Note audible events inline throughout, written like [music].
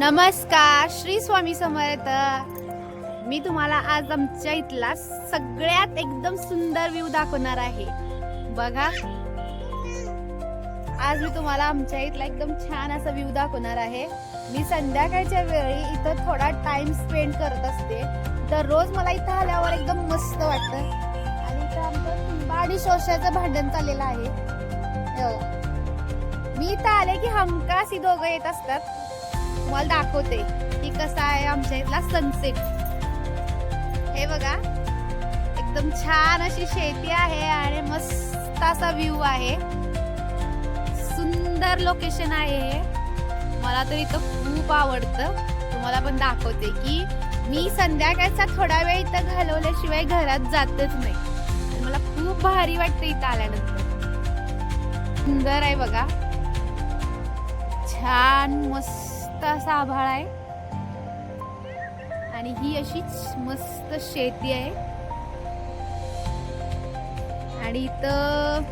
नमस्कार श्री स्वामी समर्थ. मी तुम्हाला आज आमच्या इथला सगळ्यात एकदम सुंदर व्ह्यू दाखवणार आहे. बघा. आज मी तुम्हाला आमच्या इथला एकदम छान असा व्ह्यू दाखवणार आहे. मी संध्याकाळच्या वेळी इथं थोडा टाइम स्पेंड करत असते. दररोज मला इथं आल्यावर एकदम मस्त वाटतं. आणि इथं आमचं आणि शोशाचं भांडण चाललेलं आहे. हो. मी इथं आले की हमखास ही दोघं येत असतात. तुम्हाला दाखवते की कसा आहे आमच्या इथला सनसेट हे बघा एकदम छान अशी शेती आहे आणि मस्त असा व्ह्यू आहे. सुंदर लोकेशन आहे हे. मला तर इथं खूप आवडतं. तुम्हाला पण दाखवते की मी संध्याकाळचा थोडा वेळ इथं घालवल्याशिवाय घरात जातच नाही. मला खूप भारी वाटतं इथं आल्यानंतर. सुंदर आहे बघा. छान मस्त. असा आभाळ आहे. आणि ही अशीच मस्त शेती आहे. आणि इथं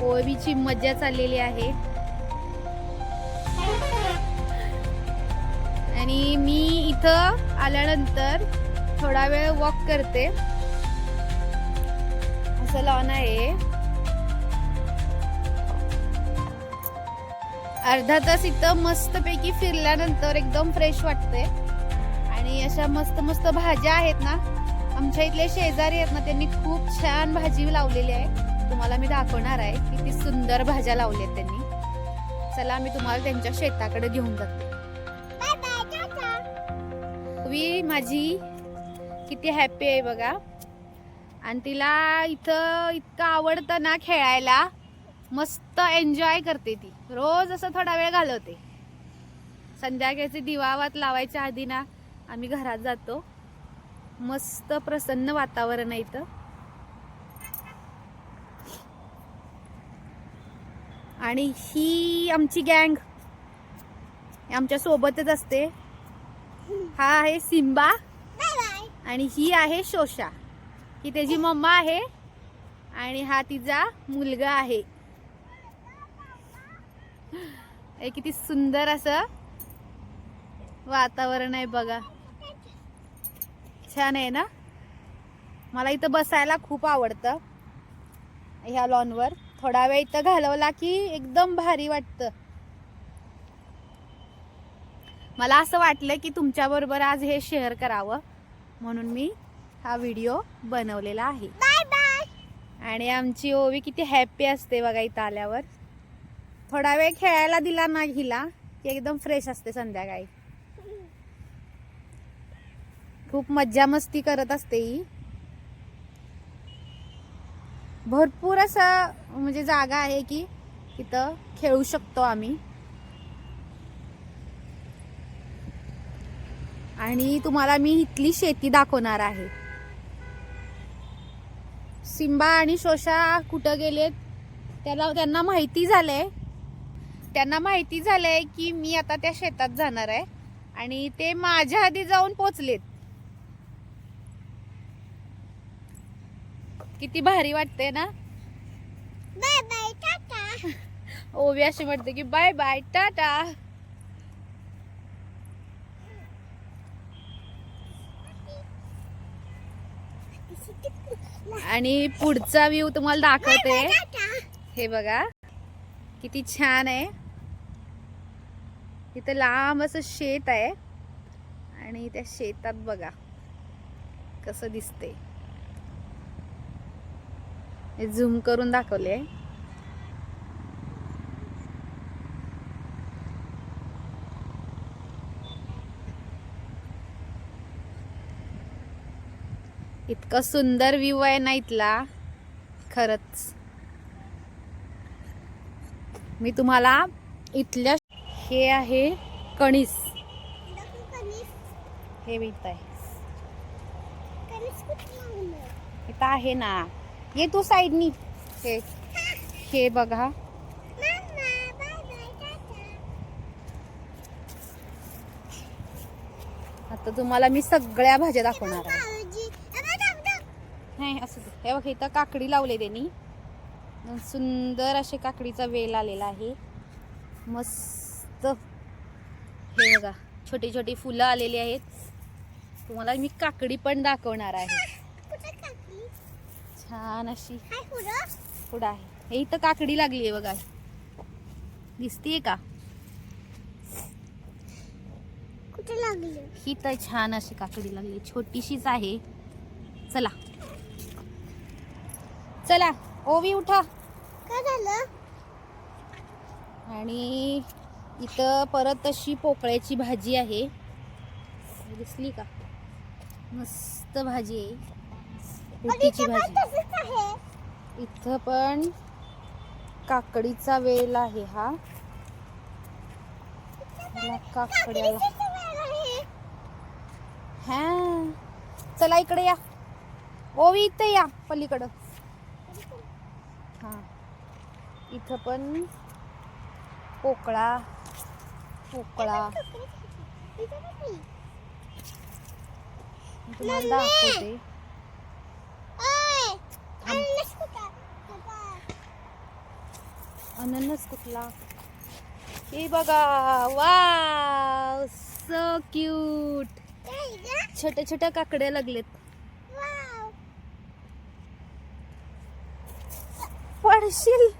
पोळवीची मजा चाललेली आहे. आणि मी इथं आल्यानंतर थोडा वेळ वॉक करते. असं लॉन आहे. अर्धा तास इथं मस्तपैकी फिरल्यानंतर एकदम फ्रेश वाटते आणि अशा मस्त मस्त भाज्या आहेत ना आमच्या इथले शेजारी आहेत ना त्यांनी खूप छान भाजी लावलेली आहे. तुम्हाला मी दाखवणार आहे किती सुंदर भाज्या लावल्या आहेत त्यांनी. चला मी तुम्हाला त्यांच्या शेताकडे घेऊन जाते. तुम्ही माझी किती हॅपी आहे बघा. आणि तिला इथं इतकं आवडतं ना खेळायला. मस्त एन्जॉय करते ती. रोज असं थोडा वेळ घालवते. संध्याकाळचे दिवावात लावायच्या आधी ना आम्ही घरात जातो. मस्त प्रसन्न वातावरण आहे इथं. आणि ही आमची गँग. आमच्या सोबतच असते. हा आहे सिम्बा आणि ही आहे शोशा ही त्याची मम्मा आहे. आणि हा तिचा मुलगा आहे. हे किती सुंदर असं वातावरण आहे बघा. छान आहे ना? मला इथं बसायला खूप आवडतं. ह्या लॉनवर थोडा वेळ इथं घालवला की एकदम भारी वाटतं. मला असं वाटलं की तुमच्याबरोबर आज हे शेअर करावं. म्हणून मी हा व्हिडिओ बनवलेला आहे. आणि आमची ओवी किती हॅप्पी असते बघा इथं आल्यावर. थोडा वेळ खेळायला दिला ना हिला की एकदम फ्रेश असते संध्याकाळी. खूप मज्जा मस्ती करत असते ही. भरपूर असं म्हणजे जागा आहे की इथं खेळू शकतो आम्ही. आणि तुम्हाला मी इथली शेती दाखवणार आहे. सिम्बा आणि शोशा कुठं गेलेत त्याला त्यांना माहिती झालंय. त्यांना माहिती झालंय की मी आता त्या शेतात जाणार आहे आणि ते माझ्या आधी जाऊन पोचलेत. किती भारी वाटते ना? [laughs] ओवी अशी म्हणते की बाय बाय टाटा. आणि पुढचा व्ह्यू तुम्हाला दाखवते. हे बघा. किती छान आहे. इथं लांब असं शेत आहे. आणि त्या शेतात बघा कसं दिसते हे झूम करून दाखवले इतका सुंदर व्ह्यू आहे ना इथला. खरंच. मी तुम्हाला इथल्या हे आहे कणीस. हे इथं आहे. इथं आहे ना. ये तू साईडनी हे. हे बघा. आता तुम्हाला मी सगळ्या भाज्या दाखवणार आहे. नाही असं. हे बघ इथं काकडी लावले त्यांनी. सुंदर असे काकडीचा वेल आलेला आहे. मस्त. हे बघा छोटी छोटी फुलं आलेली आहेत. तुम्हाला मी काकडी पण दाखवणार आहे. छान अशी. पुढं आहे. हे इथं काकडी लागली आहे बघा. दिसतीये का? कुठे लागली? ही तर छान अशी काकडी लागली. छोटीशीच आहे. चला. चला. ओवी उठा. काय झालं? आणि इथं परत अशी पोकळ्याची भाजी आहे. दिसली का? मस्त भाजी आहे. उटीची भाजी. इथं पण काकडीचा वेल आहे हा. काकड्याला. हा. चला इकडे या. ओवी इथे या पलीकडं हा इथं पण पोकळा पोकळा तुम्हाला दाखवते. अननस कुठला? हे बघा. वा सो क्यूट छोट्या छोट्या काकड्या लागलेत. पडशील?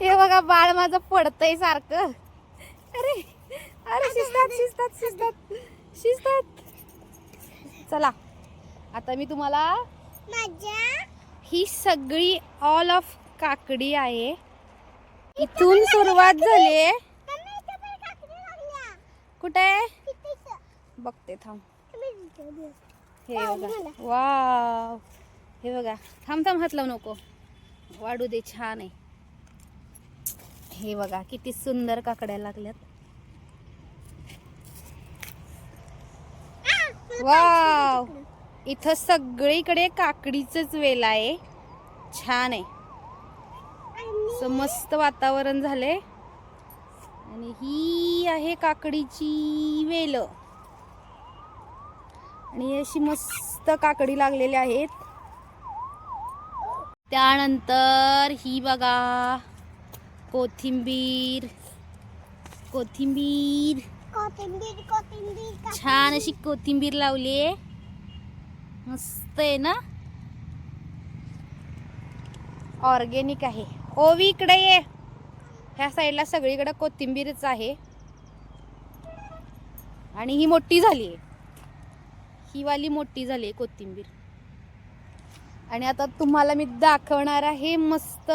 हे बघा बाळ माझं पडतंय सारखं. अरे अरे शिस्तात शिस्तात शिस्तात शिस्तात. चला आता मी तुम्हाला माझ्या? ही सगळी ऑल ऑफ काकडी आहे. इथून सुरुवात झाली. कुठे. बघते थांब. हे बघा. वाव. हे बघा थांब थांब हात लावू नको. वाढू दे छान आहे. हे बघा किती सुंदर काकड्या लागल्यात. वाव! इथं सगळीकडे काकडीच वेल आहे. छान आहे. असं मस्त वातावरण झाले आणि ही आहे काकडीची वेल. आणि अशी मस्त काकडी लागलेली आहेत. त्यानंतर ही बघा. कोथिंबीर कोथिंबीर. कोथिंबीर कोथिंबीर. छान अशी कोथिंबीर लावली आहे. मस्त आहे ना? ऑर्गेनिक आहे. ओवी इकडे ये. ह्या साईडला सगळीकडे कोथिंबीरच आहे. आणि ही मोठी झाली आहे. ही वाली मोठी झाली आहे कोथिंबीर. आणि आता तुम्हाला मी दाखवणार आहे मस्त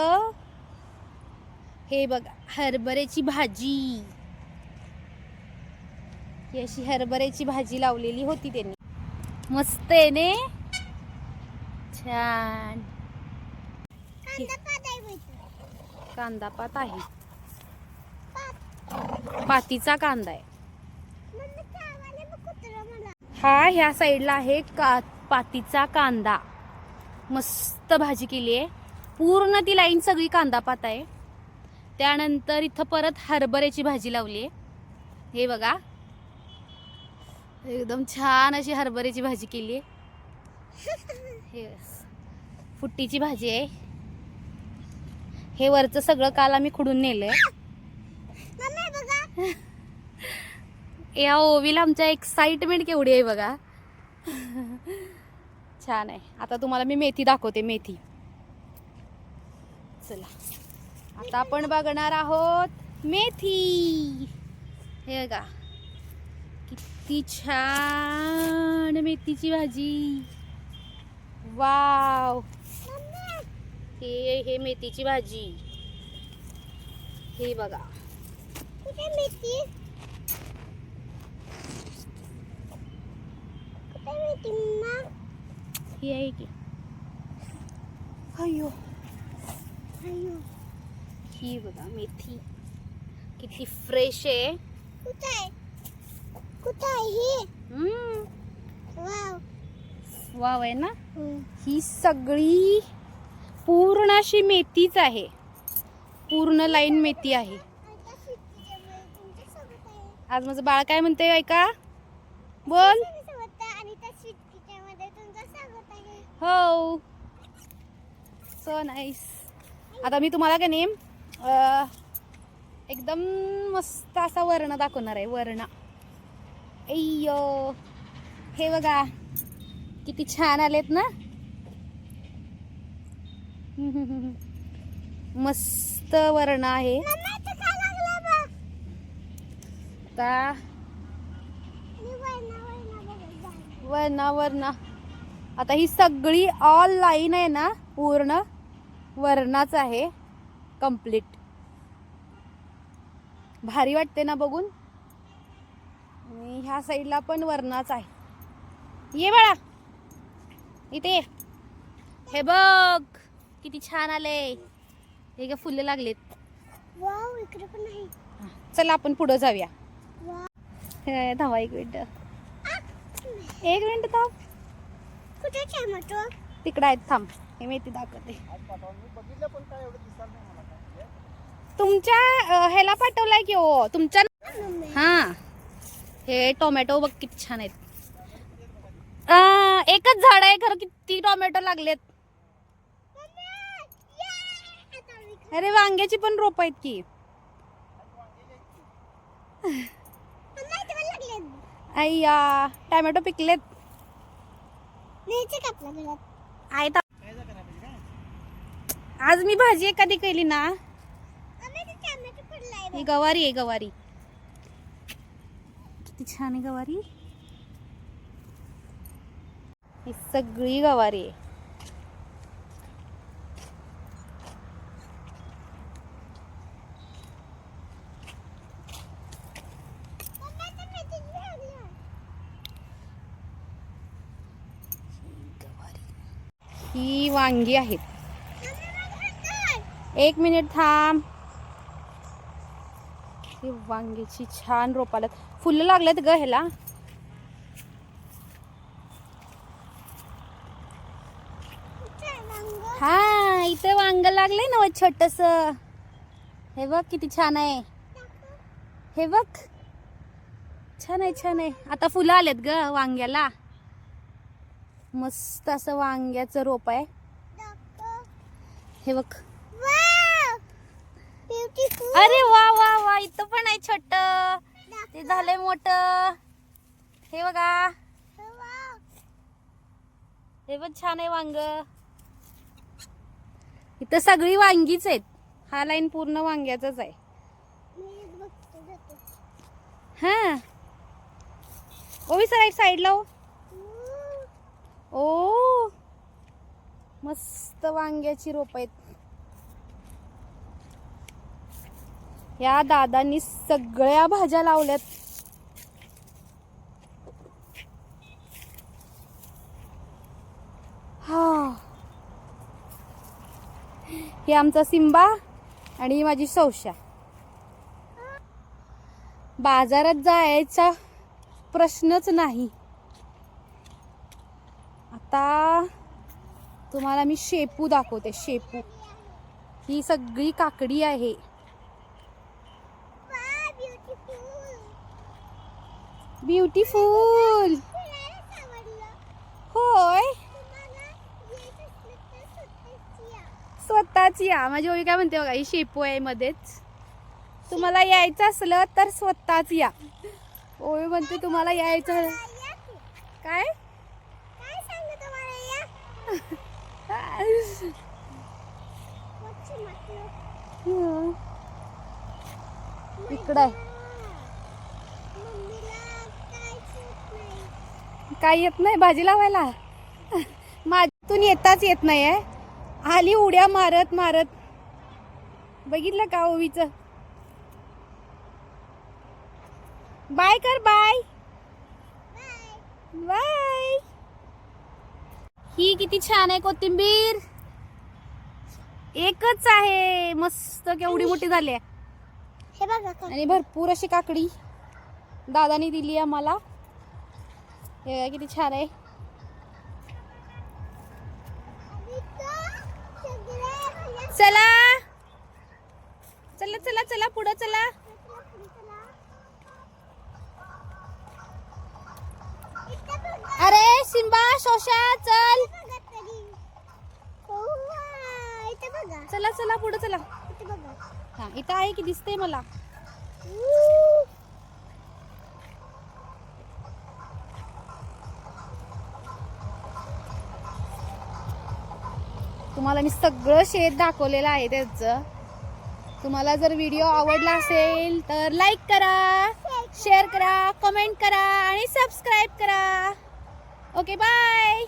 हे बघा हरभऱ्याची भाजी. ही अशी हरभऱ्याची भाजी लावलेली होती त्यांनी. मस्त आहे ने? छान. कांदा पात आहे. पातीचा कांदा आहे. हा ह्या साईडला आहे का पातीचा कांदा. मस्त भाजी केली आहे. पूर्ण ती लाईन सगळी कांदा पात आहे. त्यानंतर इथं परत हरभऱ्याची भाजी लावली आहे. हे बघा. एकदम छान अशी हरभऱ्याची भाजी केली आहे. हे फुट्टीची भाजी आहे. हे वरचं सगळं काल आम्ही खुडून मम्मी, बघा. या ओवीला आमच्या एक्साइटमेंट केवढी आहे बघा. छान आहे. आता तुम्हाला मी मेथी दाखवते मेथी. चला. आता आपण बघणार आहोत मेथी. हे बघा. किती छान मेथीची भाजी. वाव. हे हे मेथीची भाजी. हे बघा. मेथी? ही आहे की. अयो अय्यो. ही बघा मेथी किती फ्रेश आहे कुठे? कुठे आहे ही? हम्म, वाव. वाव आहे ना. ही सगळी पूर्ण अशी मेथीच आहे पूर्ण लाईन मेथी आहे. आज माझं बाळ काय म्हणते ऐका बोल. हो सो नाईस आता मी तुम्हाला का नेम एकदम मस्त असा वर्ण दाखवणार आहे वर्ण. अय्यो हे बघा किती छान आलेत ना? मस्त वर्ण आहे. आता मी वळणा आता ही सगळी ऑल लाईन आहे ना पूर्ण वर्णाच आहे कंप्लीट भारी वाटते ना बघून. आणि ह्या साईडला पण वर्णाच आहे. ये बाळा. इथे. हे बघ किती छान आले. हे ग फुलं लागलेत. वाव इकडे पण आहे. चला आपण पुढं जाऊया. हे, थांबा एक मिनिट. एक मिनिट थांब. कुठे टोमॅटो तिकडं आहेत थांब. हे मेथी दाखवते. तुमच्या अं, ह्याला पाठवलाय की हो तुमच्या हा. हे टोमॅटो बघ किती छान आहेत. अं, एकच झाड आहे खरं किती टोमॅटो लागलेत. अरे वांग्याची पण रोप आहेत की. अय्या टोमॅटो पिकलेत. आहेत आज मी भाजी एखादी केली ना ही गवारी आहे गवारी। किती छान आहे गवारी। ही सगळी गवारी आहे ही वांगी आहेत। एक मिनिट थांब। ही वांग्याची छान रोपाला फुलं लागलेत ग ह्याला. हा इथे वांग लागले ना छोटस. हे बघ किती छान आहे. हे बघ. छान आहे छान आहे. आता फुलं आलेत ग वांग्याला. मस्त असं वांग्याचं रोप आहे. हे बघ. अरे वा वा वा इथं पण आहे छोट. ते झालंय मोठ. हे बघा. हे पण छान आहे वांग. इथं सगळी वांगीच आहेत. हा लाईन पूर्ण वांग्याचाच आहे. हा. ओवी सर एक साईड लाव ओ. मस्त वांग्याची रोप आहेत. या दादांनी सगळ्या भाज्या लावल्यात. हा. हे आमचा सिंबा आणि माझी सौशा. बाजारात जायचा प्रश्नच नाही. आता तुम्हाला मी शेपू दाखवते शेपू. ही सगळी काकडी आहे. ब्युटिफुल. होय. स्वतःची या. माझी ओळी काय म्हणते बघा ही शेपू आहे मध्येच. तुम्हाला यायचं असलं तर स्वतःच या. ओळी म्हणते तुम्हाला यायचं काय? [laughs] इकडं आहे. काय येत नाही भाजी लावायला? माझ्यातून येताच येत नाही आहे आली उड्या मारत मारत. बघितलं का ओवीच? बाय कर बाय. बाय. ही किती छान आहे कोथिंबीर. एकच आहे. मस्त केवढी मोठी झाली आहे. आणि भरपूर अशी काकडी दादानी दिली आम्हाला. हे किती छान आहे चला. चला चला चला पुढं चला. अरे सिंबा शोशा चल. चला चला पुढं चला. हा इथं आहे की दिसते मला? तुम्हाला मी सगळं शेत दाखवलेलं आहे त्याचं. तुम्हाला जर व्हिडिओ आवडला असेल तर लाईक करा शेअर करा कमेंट करा आणि सबस्क्राईब करा. Okay bye